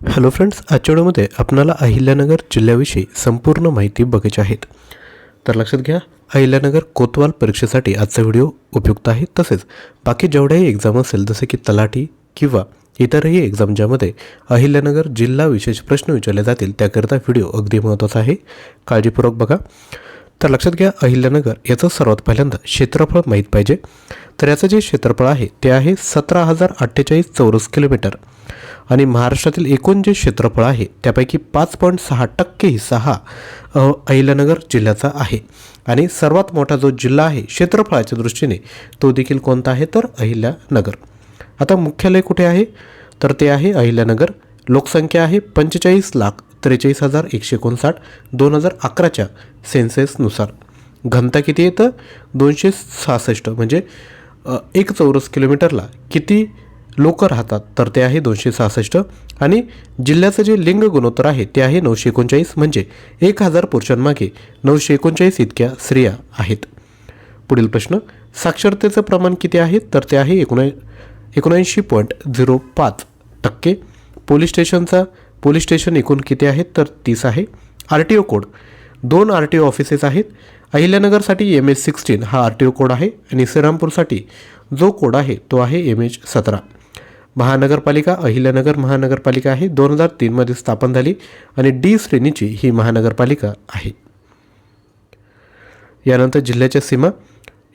Hello friends आजच्या व्हिडिओमध्ये आपणाला अहिल्यानगर जिल्ह्याविषयी संपूर्ण माहिती बघायची आहेत तर लक्षात घ्या अहिल्यानगर कोतवाल परीक्षेसाठी आजचा व्हिडिओ उपयुक्त आहे. तसेच बाकी जेवढ्याही एक्झाम असेल जसे की तलाठी किंवा इतरही एक्झाम ज्यामध्ये अहिल्यानगर जिल्हा विशेष प्रश्न विचारले जातील त्याकरिता व्हिडिओ अगदी महत्त्वाचा आहे. काळजीपूर्वक बघा. तर लक्षात घ्या अहिल्यानगर याचं सर्वात पहिल्यांदा क्षेत्रफळ माहीत पाहिजे. तर याचं जे क्षेत्रफळ आहे ते आहे सतरा हजार अठ्ठेचाळीस चौरस किलोमीटर. आणि महाराष्ट्रातील एकूण जे क्षेत्रफळ आहे त्यापैकी पाच पॉईंट सहा टक्के हिस्सा हा अहिल्यानगर जिल्ह्याचा आहे. आणि सर्वात मोठा जो जिल्हा आहे क्षेत्रफळाच्या दृष्टीने तो देखील कोणता आहे? तर अहिल्यानगर. आता मुख्यालय कुठे आहे? तर ते आहे अहिल्यानगर. लोकसंख्या आहे पंचेचाळीस लाख त्रेचाळीस हजार एकशे एकोणसाठ दोन हजार अकराच्या सेन्सेसनुसार. घनता किती येतं? दोनशे सहासष्ट म्हणजे एक चौरस किलोमीटरला किती लोक राहतात? तर ते आहे दोनशे सहासष्ट. आणि जिल्ह्याचं जे लिंग गुणोत्तर आहे ते आहे नऊशे एकोणचाळीस म्हणजे एक हजार पुरुषांमागे नऊशे एकोणचाळीस इतक्या स्त्रिया आहेत. पुढील प्रश्न साक्षरतेचं प्रमाण किती आहे? तर ते आहे एकोण एकोणऐंशी पॉईंट झिरो पाच टक्के. पोलीस स्टेशनचा पोलीस स्टेशन एकूण किती आहेत? तर तीस आहे. R T O code. दोन आर टी ओ ऑफिसेस आहेत. अहिल्यानगरसाठी एम एच सिक्स्टीन हा आर टी ओ कोड आहे आणि श्रीरामपूरसाठी जो कोड आहे तो आहे एम एच सतरा. महानगरपालिका अहिल्यानगर महानगरपालिका आहे. दोन हजार तीनमध्ये स्थापन झाली आणि डी श्रेणीची ही महानगरपालिका आहे. यानंतर जिल्ह्याच्या सीमा.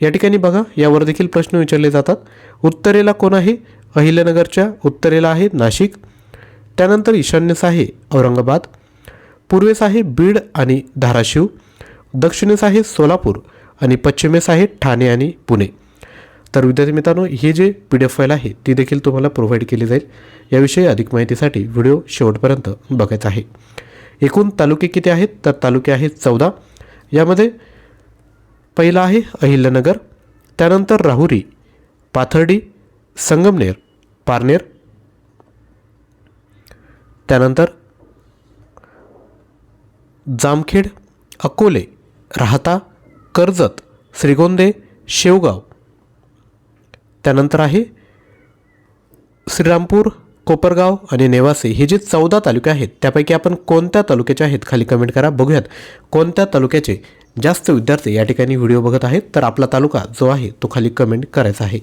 या ठिकाणी बघा यावर देखील प्रश्न विचारले जातात. उत्तरेला कोण आहे? अहिल्यानगरच्या उत्तरेला आहे नाशिक. त्यानंतर ईशान्येस आहे औरंगाबाद. पूर्वेस आहे बीड आणि धाराशिव. दक्षिणेस आहे सोलापूर आणि पश्चिमेस आहे ठाणे आणि पुणे. तर विद्यार्थी मित्रांनो हे J P D F file आहे ती देखील तुम्हाला प्रोव्हाइड केली जाईल. याविषयी अधिक माहितीसाठी व्हिडिओ शेवटपर्यंत बघायचा आहे. एकूण तालुके किती आहेत? तर तालुके आहेत चौदा. यामध्ये पहिला आहे अहिल्यानगर. त्यानंतर राहुरी पाथर्डी संगमनेर पारनेर त्यानंतर जामखेड अकोले राहता कर्जत श्रीगोंदे शेवगाव. त्यानंतर आहे श्रीरामपूर कोपरगाव आणि नेवासे. हे जे चौदा तालुके आहेत त्यापैकी आपण कोणत्या तालुक्याचे आहेत खाली कमेंट करा. बघूयात कोणत्या तालुक्याचे जास्त विद्यार्थी या ठिकाणी व्हिडिओ बघत आहेत. तर आपला तालुका जो आहे तो खाली कमेंट करायचा आहे.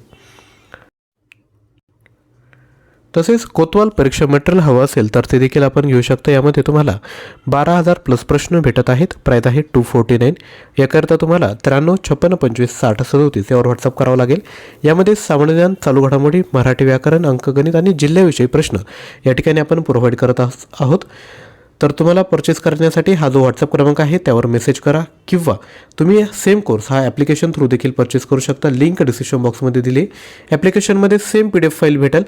तसेच कोतवाल परीक्षा मटेरियल हवं असेल तर ते देखील आपण घेऊ शकतो. यामध्ये तुम्हाला बारा हजार प्लस प्रश्न भेटत आहेत. प्राईज आहे टू फोर्टी नाईन याकरिता तुम्हाला त्र्याण्णव छप्पन्न पंचवीस साठ सदोतीस यावर व्हॉट्सअप करावं लागेल. यामध्ये सामान्य ज्ञान चालू घडामोडी मराठी व्याकरण अंकगणित आणि जिल्ह्याविषयी प्रश्न या ठिकाणी आपण प्रोव्हाइड करत आहोत. तर तुम्हाला परचेस करण्यासाठी हा जो व्हॉट्सअप क्रमांक आहे त्यावर मेसेज करा किंवा तुम्ही सेम कोर्स हा ॲप्लिकेशन थ्रू देखील परचेस करू शकता. लिंक डिस्क्रिप्शन बॉक्समध्ये दिली. ॲप्लिकेशनमध्ये same P D F file भेटेल.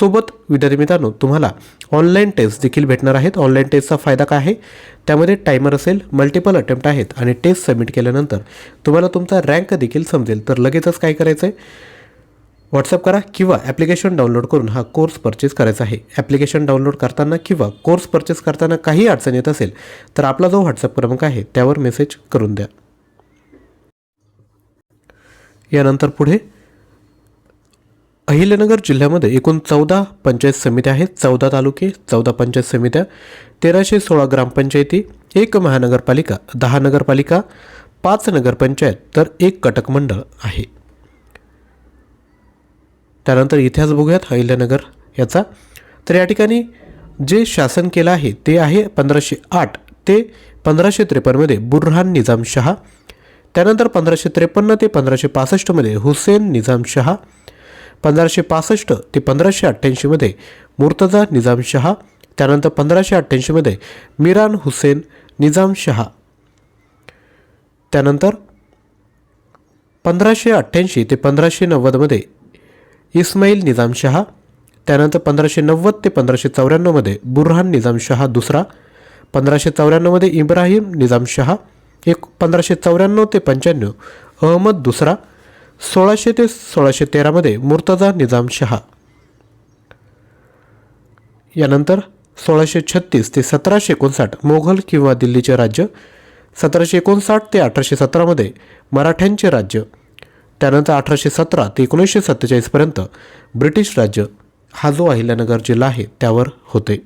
सोबत विद्यार्थी मित्रांनो तुम्हाला ऑनलाईन टेस्ट देखील भेटणार आहेत. ऑनलाईन टेस्टचा फायदा काय आहे? त्यामध्ये टायमर असेल मल्टिपल अटेम्प्ट आहेत आणि टेस्ट सबमिट केल्यानंतर तुम्हाला तुमचा रँक देखील समजेल. तर लगेचच काय करायचं आहे व्हॉट्सअप करा किंवा ॲप्लिकेशन डाउनलोड करून हा कोर्स परचेस करायचा आहे. ॲप्लिकेशन डाउनलोड करताना किंवा कोर्स परचेस करताना काही अडचण येत असेल तर आपला जो व्हॉट्सअप क्रमांक आहे त्यावर मेसेज करून द्या. यानंतर पुढे अहिल्यानगर जिल्ह्यामध्ये एकूण चौदा पंचायत समित्या आहेत. चौदा तालुके चौदा पंचायत समित्या तेराशे सोळा ग्रामपंचायती एक महानगरपालिका दहा नगरपालिका पाच नगरपंचायत तर एक कटक मंडळ आहे. त्यानंतर इतिहास बघूयात अहिल्यानगर याचा. तर या ठिकाणी जे शासन केलं आहे ते आहे पंधराशे आठ ते पंधराशे त्रेपन्नमध्ये बुरहान निजाम शहा. त्यानंतर पंधराशे त्रेपन्न ते पंधराशे पासष्टमध्ये हुसेन निजाम शहा. पंधराशे पासष्ट ते पंधराशे अठ्ठ्याऐंशीमध्ये मुर्तजा निजाम शहा. त्यानंतर पंधराशे अठ्ठ्याऐंशीमध्ये मिरान हुसेन निजाम शहा. त्यानंतर पंधराशे अठ्ठ्याऐंशी ते पंधराशे नव्वदमध्ये इस्माईल निजामशहा त्यानंतर पंधराशे नव्वद ते पंधराशे चौऱ्याण्णवमध्ये बुरहान निजामशहा दुसरा पंधराशे चौऱ्याण्णवमध्ये इब्राहिम निजामशहा एक पंधराशे चौऱ्याण्णव ते पंच्याण्णव अहमद दुसरा सोळाशे ते सोळाशे तेरामध्ये मुर्तजा निजामशहा यानंतर सोळाशे छत्तीस ते सतराशे एकोणसाठ मोघल किंवा दिल्लीचे राज्य सतराशे एकोणसाठ ते अठराशे सतरामध्ये मराठ्यांचे राज्य त्यानंतर अठराशे सतरा ते एकोणीसशे सत्तेचाळीसपर्यंत ब्रिटिश राज्य हा जो अहिल्यानगर जिल्हा आहे त्यावर होते.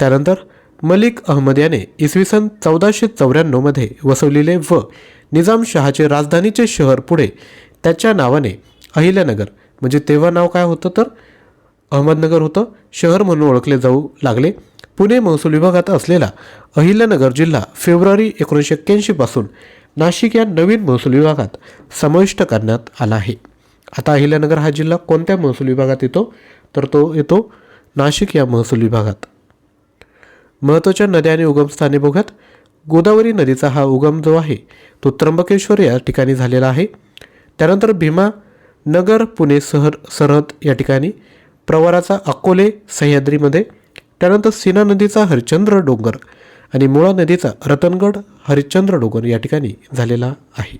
त्यानंतर मलिक अहमद याने इसवी सन चौदाशे चौऱ्याण्णवमध्ये वसवलेले व निजामशहाचे राजधानीचे शहर पुढे त्याच्या नावाने अहिल्यानगर म्हणजे तेव्हा नाव काय होतं तर? अहमदनगर होतं. शहर म्हणून ओळखले जाऊ लागले. पुणे महसूल विभागात असलेला अहिल्यानगर जिल्हा फेब्रुवारी एकोणीसशे एक्क्याऐंशीपासून नाशिक या नवीन महसूल विभागात समाविष्ट करण्यात आला आहे. आता अहिल्यानगर हा जिल्हा कोणत्या महसूल विभागात येतो? तर तो येतो नाशिक या महसूल विभागात. महत्त्वाच्या नद्या आणि उगमस्थाने बघत गोदावरी नदीचा हा उगम जो आहे तो त्र्यंबकेश्वर या ठिकाणी झालेला आहे. त्यानंतर भीमा नगर पुणे सहर सरहद या ठिकाणी प्रवाराचा अकोले सह्याद्रीमध्ये. त्यानंतर सीना नदीचा हरचंद्र डोंगर. आणि मुळा नदीचा रतनगड हरिश्चंद्र डोंगर या ठिकाणी झालेला आहे.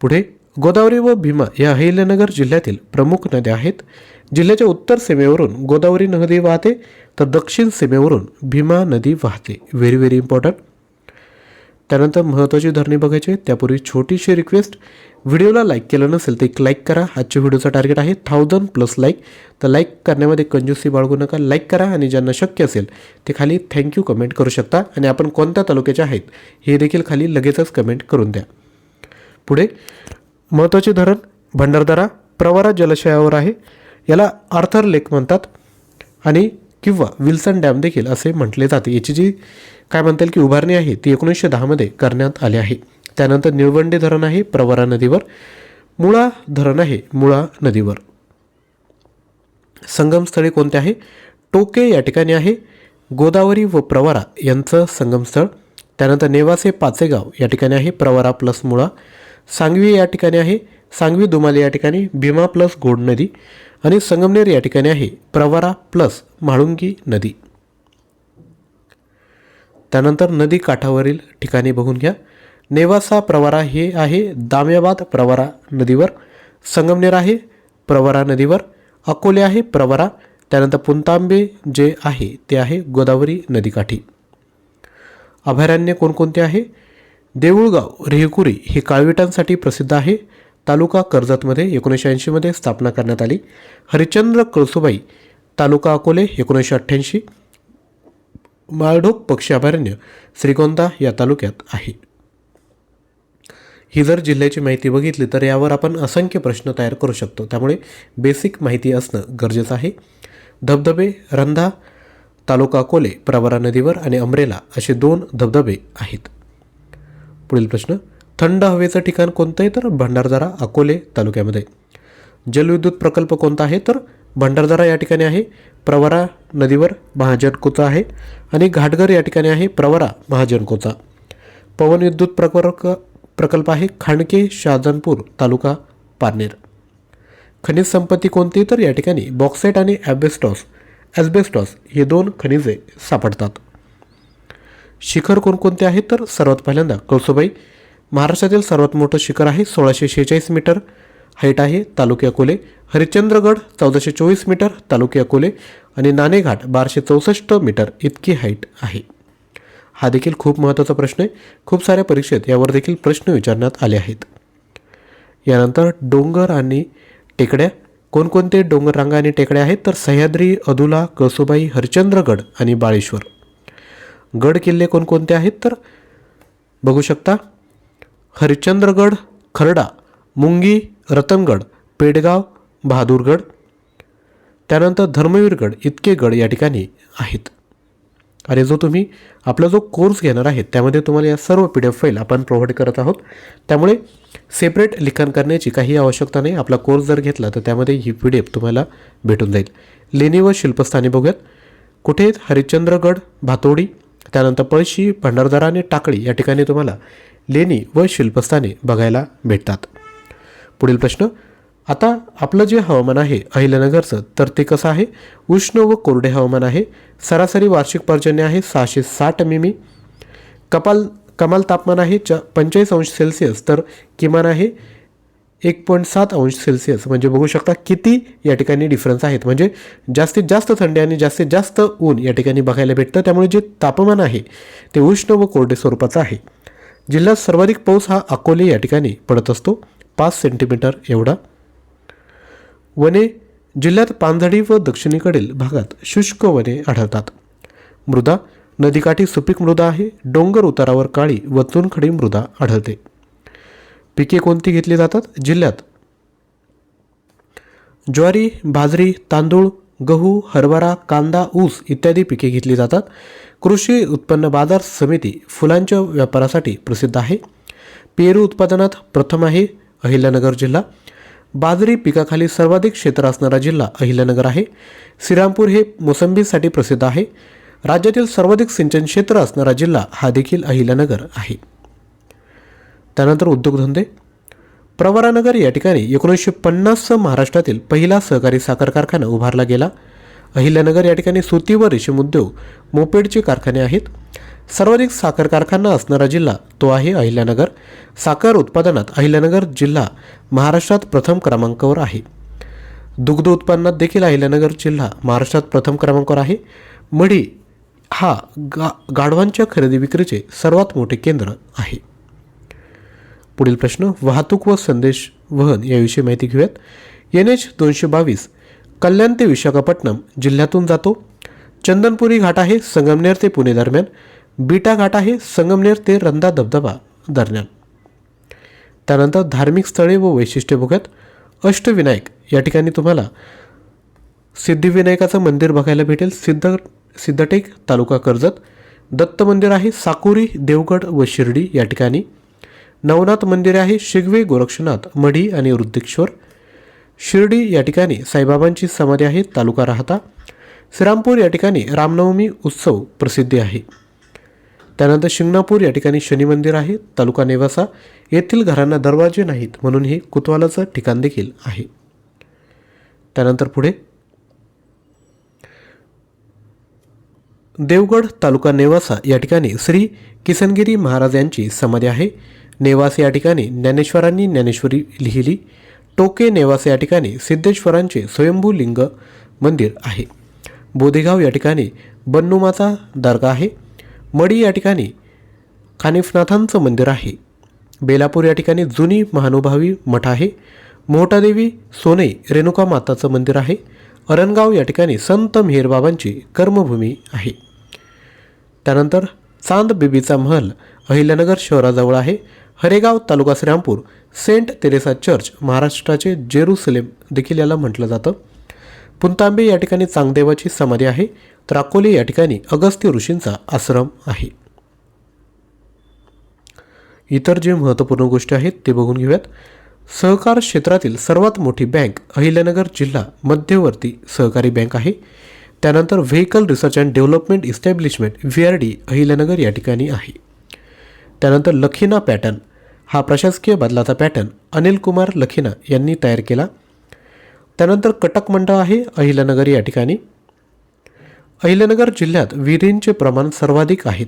पुढे गोदावरी व भीमा या अहिल्यानगर जिल्ह्यातील प्रमुख नद्या आहेत. जिल्ह्याच्या उत्तर सीमेवरून गोदावरी नदी वाहते तर दक्षिण सीमेवरून भीमा नदी वाहते. व्हेरी व्हेरी इम्पॉर्टंट त्यानंतर महत्त्वाची धरणे बघायची त्यापूर्वी छोटीशी रिक्वेस्ट व्हिडिओला लाईक केलं नसेल तर एक लाईक करा. आजच्या व्हिडिओचा टार्गेट आहे थाउजंड प्लस लाईक तर लाईक करण्यामध्ये कंजूसी बाळगू नका. लाईक करा आणि ज्यांना शक्य असेल ते खाली थँक्यू कमेंट करू शकता. आणि आपण कोणत्या तालुक्याचे आहेत हे देखील खाली लगेचच कमेंट करून द्या. पुढे महत्त्वाचे धरण भंडारदरा प्रवरा जलाशयावर आहे. याला आर्थर लेक म्हणतात. आणि किंवा विल्सन डॅम देखील असे म्हटले जाते. याची जी काय म्हणता येईल की उभारणी आहे ती एकोणीसशे दहामध्ये करण्यात आली आहे. त्यानंतर निळवंडे धरण आहे प्रवरा नदीवर मुळा धरण आहे मुळा नदीवर. संगमस्थळे कोणते आहे? टोके या ठिकाणी आहे गोदावरी व प्रवरा यांचं संगमस्थळ. त्यानंतर नेवासे पाचेगाव या ठिकाणी आहे प्रवरा प्लस मुळा. सांगवी या ठिकाणी आहे सांगवी दुमाली या ठिकाणी भीमा प्लस गोड नदी. आणि संगमनेर या ठिकाणी आहे प्रवरा प्लस म्हाळुंगी नदी. त्यानंतर नदी काठावरील ठिकाणी बघून घ्या. नेवासा प्रवारा हे आहे. दाम्याबाद प्रवारा नदीवर. संगमनेर आहे. प्रवरा नदीवर. अकोले आहे. प्रवरा. त्यानंतर पुंतांबे जे आहे ते आहे गोदावरी नदीकाठी. अभयारण्य कोणकोणते आहे? देऊळगाव रेहकुरी हे काळविटांसाठी प्रसिद्ध आहे. तालुका कर्जतमध्ये एकोणीसशे ऐंशीमध्ये स्थापना करण्यात आली. हरिश्चंद्र कळसुबाई तालुका अकोले एकोणीसशे अठ्ठ्याऐंशी. माळढोक पक्षी अभयारण्य श्रीगोंदा या तालुक्यात आहे. ही जर जिल्ह्याची माहिती बघितली तर यावर आपण असंख्य प्रश्न तयार करू शकतो. त्यामुळे बेसिक माहिती असणं गरजेचं आहे. धबधबे रंधा तालुका अकोले प्रवरा नदीवर आणि अमरेला असे दोन धबधबे आहेत. पुढील प्रश्न थंड हवेचं ठिकाण कोणतं आहे? तर भंडारदरा अकोले तालुक्यामध्ये. जलविद्युत प्रकल्प कोणता आहे? तर भंडारदरा या ठिकाणी आहे प्रवरा नदीवर महाजनकोचा आहे आणि घाटघर या ठिकाणी आहे प्रवरा महाजनकोचा पवन विद्युत प्रकल्प प्रकल्प आहे खांडके शहाजनपूर तालुका पारनेर खनिज संपत्ती कोणती तर या ठिकाणी बॉक्साईट आणि ॲबेस्टॉस ॲस्बेस्टॉस हे दोन खनिजे सापडतात. शिखर कोणकोणते आहेत तर सर्वात पहिल्यांदा कळसुबाई. महाराष्ट्रातील सर्वात मोठं शिखर आहे सोळाशे शेहेचाळीस मीटर. हाईट आहे तालुके अकोले. हरिश्चंद्रगड चौदाशे चोवीस मीटर तालुके अकोले. आणि नाणेघाट बाराशे चौसष्ट मीटर इतकी हाईट आहे. हा देखील खूप महत्त्वाचा प्रश्न आहे. खूप साऱ्या परीक्षेत यावर देखील प्रश्न विचारण्यात आले आहेत. यानंतर डोंगर आणि टेकड्या. कोणकोणते डोंगर रांगा आणि टेकड्या आहेत? तर सह्याद्री अदुला कसुबाई हरिश्चंद्रगड आणि बाळेश्वर. गड किल्ले कोणकोणते आहेत? तर बघू शकता. हरिश्चंद्रगड खरडा मुंगी रतनगड पेडगाव बहादूरगड त्यानंतर धर्मवीरगड इतके गड या ठिकाणी आहेत. आणि जो तुम्ही आपला जो कोर्स घेणार आहे त्यामध्ये तुम्हाला या सर्व पी डी एफ फाईल आपण प्रोव्हाइड करत आहोत. त्यामुळे सेपरेट लिखाण करण्याची काही आवश्यकता नाही. आपला कोर्स जर घेतला तर त्यामध्ये ही पी डी एफ तुम्हाला भेटून जाईल. लेणी व शिल्पस्थाने बघूयात. कुठे हरिश्चंद्रगड भातोडी त्यानंतर पळशी भंडारदरा आणि टाकळी या ठिकाणी तुम्हाला लेणी व शिल्पस्थाने बघायला भेटतात. पुढील प्रश्न. आता आपलं जे हवामान आहे अहिल्यानगरचं तर ते कसं आहे? उष्ण व कोरडे हवामान आहे. सरासरी वार्षिक पर्जन्य आहे सहाशे साठ मिमी. कपाल कमाल तापमान आहे च पंचेचाळीस अंश सेल्सिअस तर किमान आहे एक पॉईंट सात अंश सेल्सिअस. म्हणजे बघू शकता किती या ठिकाणी डिफरन्स आहेत. म्हणजे जास्तीत जास्त थंडी आणि जास्तीत जास्त ऊन या ठिकाणी बघायला भेटतं. त्यामुळे जे तापमान आहे ते उष्ण व कोरडे स्वरूपाचं आहे. जिल्ह्यात सर्वाधिक पाऊस हा अकोले या ठिकाणी पडत असतो. पाच सेंटीमीटर एवढा. वने जिल्ह्यात पानझडी व दक्षिणेकडील भागात शुष्क वने आढळतात. मृदा नदीकाठी सुपीक मृदा आहे डोंगर उतारावर काळी व चुनखडी मृदा आढळते. पिके कोणती घेतली जातात? जिल्ह्यात ज्वारी बाजरी तांदूळ गहू हरभरा कांदा ऊस इत्यादी पिके घेतली जातात. कृषी उत्पन्न बाजार समिती फुलांच्या व्यापारासाठी प्रसिद्ध आहे. पेरू उत्पादनात प्रथम आहे. अहिल्यानगर जिल्हा. बाजरी पिकाखाली सर्वाधिक क्षेत्र असणारा जिल्हा अहिल्यानगर आहे. श्रीरामपूर हे मोसंबीसाठी प्रसिद्ध आहे. राज्यातील सर्वाधिक सिंचन क्षेत्र असणारा जिल्हा हा देखील अहिल्यानगर आहे. त्यानंतर उद्योगधंदे. प्रवरानगर या ठिकाणी एकोणीसशे पन्नासचा महाराष्ट्रातील पहिला सहकारी साखर कारखाना उभारला गेला. अहिल्यानगर या ठिकाणी सुती व रेशीम उद्योग मोपेडचे कारखाने आहेत. सर्वाधिक साखर कारखाना असणारा जिल्हा तो आहे अहिल्यानगर. साखर उत्पादनात अहिल्यानगर जिल्हा महाराष्ट्रात प्रथम क्रमांकावर आहे. दुग्ध उत्पन्नात देखील अहिल्यानगर जिल्हा महाराष्ट्रात प्रथम क्रमांकावर आहे. मढी हा गा गाढवांच्या खरेदी विक्रीचे सर्वात मोठे केंद्र आहे. पुढील प्रश्न वाहतूक व संदेश वहन याविषयी माहिती घेऊयात. एन एच दोनशे बावीस कल्याण ते विशाखापट्टणम जिल्ह्यातून जातो. चंदनपुरी घाट आहे संगमनेर ते पुणे दरम्यान. बीटा घाट आहे संगमनेर ते रंदा धबधबा दरम्यान. त्यानंतर धार्मिक स्थळे व वैशिष्ट्ये बघत अष्टविनायक या ठिकाणी तुम्हाला सिद्धिविनायकाचं मंदिर बघायला भेटेल. सिद्ध सिद्धटेक तालुका कर्जत. दत्त मंदिर आहे साकुरी देवगड व शिर्डी या ठिकाणी. नवनाथ मंदिर आहे शिगवे गोरक्षनाथ मढी आणि वृद्धेश्वर शिर्डी या ठिकाणी साईबाबांची समाधी आहे तालुका राहता. श्रीरामपूर या ठिकाणी रामनवमी उत्सव प्रसिद्धी आहे. त्यानंतर शिंगणापूर या ठिकाणी शनी मंदिर आहे तालुका नेवासा. येथील घरांना दरवाजे नाहीत म्हणून हे कुतवालाचं ठिकाण देखील आहे. त्यानंतर पुढे. देवगड तालुका नेवासा या ठिकाणी श्री किसनगिरी महाराज यांची समाधी आहे. नेवास या ठिकाणी ज्ञानेश्वरांनी ज्ञानेश्वरी लिहिली. टोके नेवास या ठिकाणी सिद्धेश्वरांचे स्वयंभू लिंग मंदिर आहे. बोधेगाव या ठिकाणी बन्नुमाचा दर्गा आहे. मडी या ठिकाणी कानिफनाथांचं मंदिर आहे. बेलापूर या ठिकाणी जुनी महानुभावी मठ आहे. मोहटादेवी सोने रेणुका माताचं मंदिर आहे. अरणगाव या ठिकाणी संत मेहेरबाबांची कर्मभूमी आहे. त्यानंतर चांद बिबीचा महल अहिल्यानगर शहराजवळ आहे. Haregaon taluka Shrirampur saint Teresa church महाराष्ट्राचे जेरुसलेम देखील याला म्हटलं जातं. पुंतांबे या ठिकाणी चांगदेवाची समाधी आहे. त्राकोली या ठिकाणी अगस्त्य ऋषींचा आश्रम आहे. इतर जे महत्त्वपूर्ण गोष्टी आहेत ते बघून घेऊयात. सहकार क्षेत्रातील सर्वात मोठी बँक अहिल्यानगर जिल्हा मध्यवर्ती सहकारी बँक आहे. त्यानंतर vehicle research and development establishment V R D Ahilyanagar या ठिकाणी आहे. त्यानंतर लखिना पॅटर्न हा प्रशासकीय बदलाचा पॅटर्न अनिल कुमार लखिना यांनी तयार केला. त्यानंतर कटक मंडळ आहे अहिल्यानगर या ठिकाणी. अहिल्यानगर जिल्ह्यात विहिरींचे प्रमाण सर्वाधिक आहेत.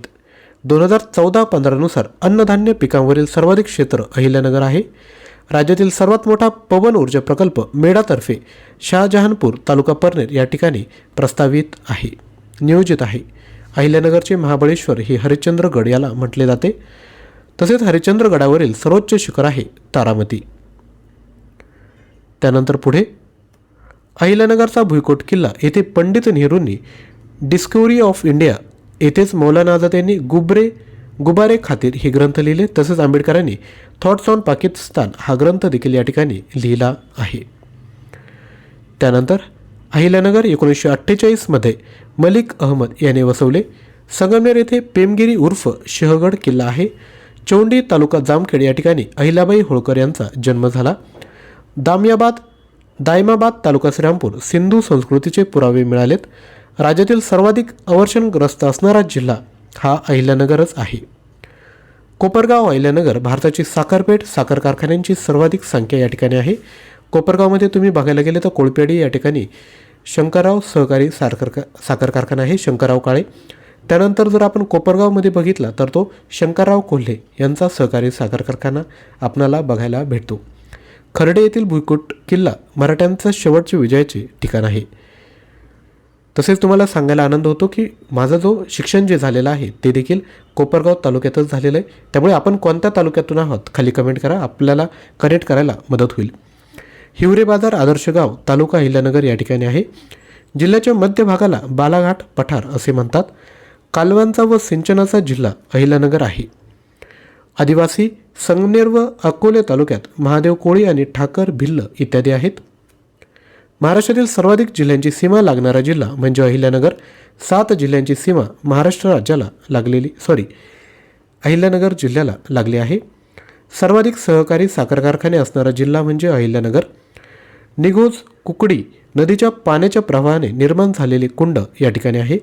दोन हजार चौदा पंधरानुसार अन्नधान्य पिकांवरील सर्वाधिक क्षेत्र अहिल्यानगर आहे. राज्यातील सर्वात मोठा पवन ऊर्जा प्रकल्प मेडातर्फे शहाजहानपूर तालुका पर्नेर या ठिकाणी प्रस्तावित आहे. नियोजित आहे. अहिल्यानगरचे महाबळेश्वर हे हरिश्चंद्रगड याला म्हटले जाते. तसेच हरिश्चंद्रगडावरील सर्वोच्च शिखर आहे तारामती. त्यानंतर पुढे अहिल्यानगरचा भुईकोट किल्ला येथे पंडित नेहरूंनी डिस्कवरी ऑफ इंडिया येथेच मौलाना आझाद यांनी गुबरे गुबारे खातीर हे ग्रंथ लिहिले. तसेच आंबेडकरांनी थॉट्स ऑन पाकिस्तान हा ग्रंथ देखील या ठिकाणी लिहिला आहे. त्यानंतर अहिल्यानगर एकोणीसशे अठ्ठेचाळीसमध्ये मलिक अहमद याने वसवले. संगमनेर येथे पेमगिरी उर्फ शहगड किल्ला आहे. चौंडी तालुका जामखेड या ठिकाणी अहिल्याबाई होळकर यांचा जन्म झाला. दामियाबाद दायमाबाद तालुका श्रीरामपूर सिंधू संस्कृतीचे पुरावे मिळालेत. राज्यातील सर्वाधिक अवर्षणग्रस्त असणारा जिल्हा हा अहिल्यानगरच आहे. कोपरगाव अहिल्यानगर भारताची साखरपेठ साखर कारखान्यांची सर्वाधिक संख्या या ठिकाणी आहे. कोपरगावमध्ये तुम्ही बघायला गेले तर कोळपेडी या ठिकाणी शंकरराव सहकारी साखर साखर कारखाना आहे शंकरराव काळे. त्यानंतर जर आपण कोपरगावमध्ये बघितला तर तो शंकरराव कोल्हे यांचा सहकारी साखर कारखाना आपणाला बघायला भेटतो. खर्डे येथील भुईकोट किल्ला मराठ्यांचा शेवटचे विजयाचे ठिकाण आहे. तसेच तुम्हाला सांगायला आनंद होतो की माझा जो शिक्षण जे झालेलं आहे ते देखील कोपरगाव तालुक्यातच झालेलं आहे. त्यामुळे आपण कोणत्या तालुक्यातून आहोत खाली कमेंट करा. आपल्याला कनेक्ट करायला मदत होईल. हिवरे बाजार आदर्श गाव तालुका अहिल्यानगर या ठिकाणी आहे. जिल्ह्याच्या मध्य भागाला बालाघाट पठार असे म्हणतात. कालव्यांचा व सिंचनाचा जिल्हा अहिल्यानगर आहे. आदिवासी संगनेर व अकोले तालुक्यात महादेव कोळी आणि ठाकर भिल्ल इत्यादी आहेत. महाराष्ट्रातील सर्वाधिक जिल्ह्यांची सीमा लागणारा जिल्हा म्हणजे अहिल्यानगर. सात जिल्ह्यांची सीमा महाराष्ट्र राज्याला लागलेली सॉरी अहिल्यानगर जिल्ह्याला लागली आहे. सर्वाधिक सहकारी साखर कारखाने असणारा जिल्हा म्हणजे अहिल्यानगर. निगोज कुकडी नदीच्या पाण्याच्या प्रवाहाने निर्माण झालेले कुंड या ठिकाणी आहे.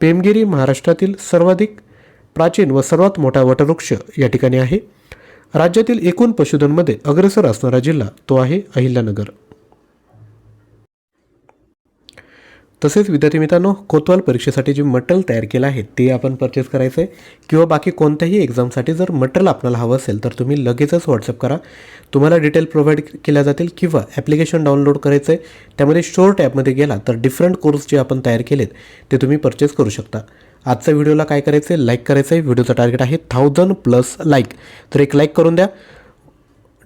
पेमगिरी महाराष्ट्रातील सर्वाधिक प्राचीन व सर्वात मोठा वटवृक्ष या ठिकाणी आहे. राज्यातील एकूण पशुधनमध्ये अग्रेसर असणारा जिल्हा तो आहे अहिल्यानगर. तसेच विद्यार्थी मित्रांनो कोतवाल परीक्षेसाठी जे मटेरियल तयार केलं आहे ते आपण परचेस करायचं आहे. किंवा बाकी कोणत्याही एक्झामसाठी जर मटेरियल आपल्याला हवं असेल तर तुम्ही लगेचच व्हॉट्सअप करा. तुम्हाला डिटेल प्रोव्हाइड केल्या जातील किंवा ॲप्लिकेशन डाउनलोड करायचं आहे. त्यामध्ये शोर ॲपमध्ये गेला तर डिफरंट कोर्स जे आपण तयार केलेत ते तुम्ही परचेस करू शकता. आजच्या व्हिडिओला काय करायचं आहे लाईक करायचं आहे व्हिडिओचं टार्गेट आहे थाउजंड प्लस लाईक तर एक लाईक करून द्या.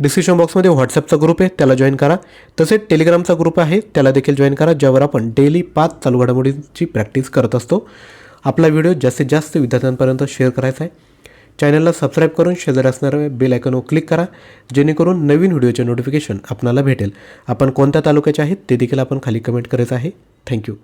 डिस्क्रिप्शन बॉक्समध्ये व्हॉट्सअपचा ग्रुप आहे त्याला जॉईन करा. तसेच टेलिग्रामचा ग्रुप आहे त्याला देखील जॉईन करा ज्यावर आपण डेली पाच चालू घडामोडींची प्रॅक्टिस करत असतो. आपला व्हिडिओ जास्तीत जास्त विद्यार्थ्यांपर्यंत शेअर करायचा आहे. चॅनलला सबस्क्राईब करून शेजारी असणाऱ्या बेल आयकॉनवर क्लिक करा जेणेकरून नवीन व्हिडिओचे नोटिफिकेशन आपणाला भेटेल. आपण कोणत्या तालुक्याचे आहेत ते देखील आपण खाली कमेंट करायचं आहे. थँक्यू